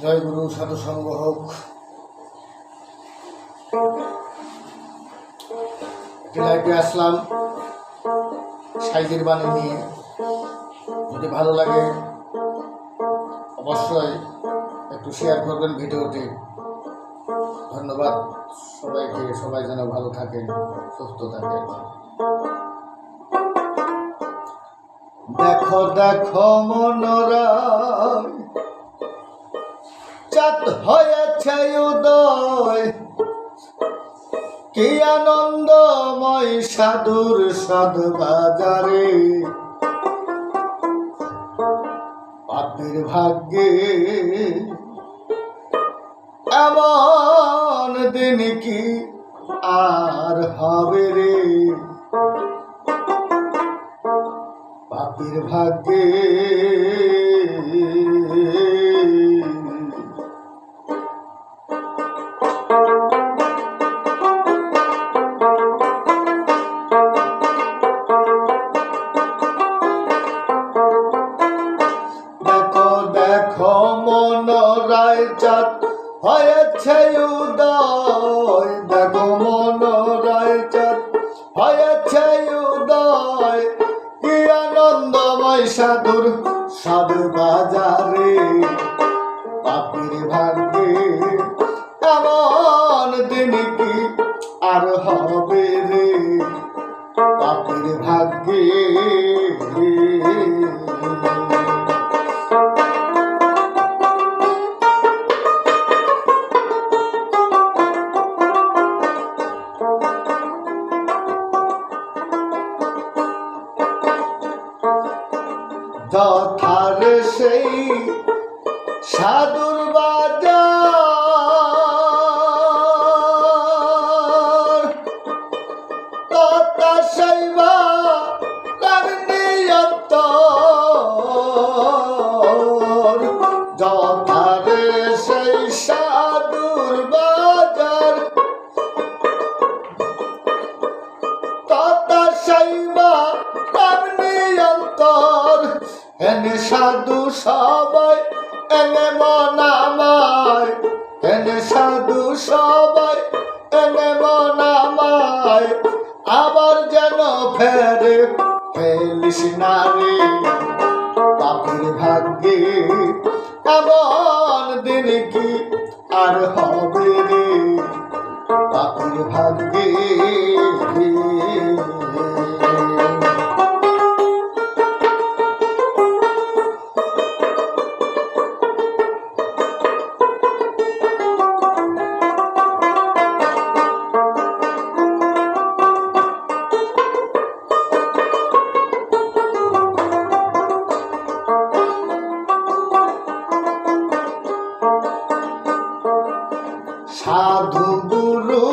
জয় গুরু, সাধু সঙ্গ হোক। আসলাম। সাইজের বাণী নিয়ে। যদি ভালো লাগে, অবশ্যই একটু শেয়ার করবেন ভিডিওটি ধন্যবাদ সবাইকে। সবাই যেন ভালো থাকেন, সুস্থ থাকেন। দেখো দেখো, মনোরম। চাঁদ হয়েছে উদয়। কি আনন্দময় সাধুর সদ বাজারে। পাপির ভাগ্যে এমন দিন কি আর হবে রে? পাপির ভাগ্যে চাঁদ হয়েছে উদয়। দেখো মনোরায় চাঁদ হয়েছে উদয়। কি আনন্দময় সাধুর সাধু বাজারে। পাপির ভাগ্যে এমন দিন কি আর হবে রে? পাপির ভাগ্যে যথার সেই সাধুর বাজার সাধু সবাই, এনে মন এনে সাধু সবাই, এনে মন আবার যেন ফেরে ফেলিস না রে পাপির ভাগ্যে। এমন দিন কি আর হবে রে? পাপির ভাগ্যে সাধু গুরু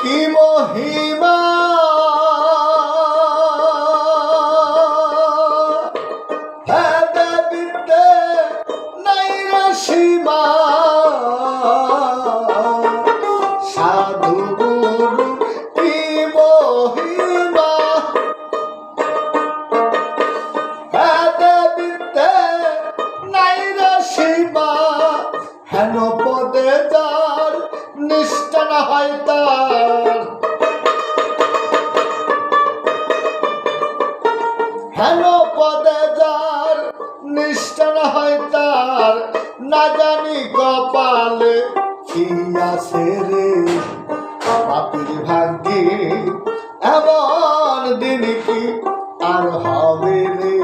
কি মহিমা নিষ্ঠা না হয় তার। হেন পদে যার নিষ্ঠা না হয় তার, না জানি কপালে কি আছে রে। পাপির ভাগ্যে এমন দিন কি আর হবে রে।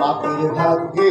পাপির ভাগ্যে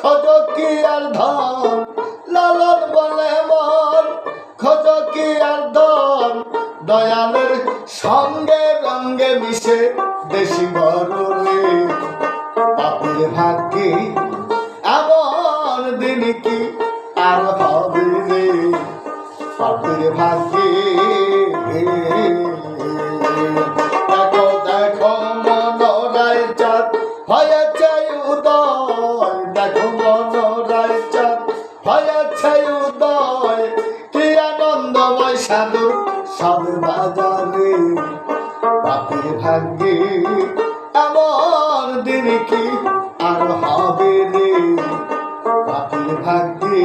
খোঁজ কি আর ধন? লালন বলে মন। খোঁজ কি আর ধন? দয়ালের সঙ্গে রঙ্গে মিশে দেশি বরলে পাপির ভাগ্যে এমন দিন কি আর হবে পাপির ভাগ্যে এমন দিন কি আর হবে রে? পাপির ভাগ্যে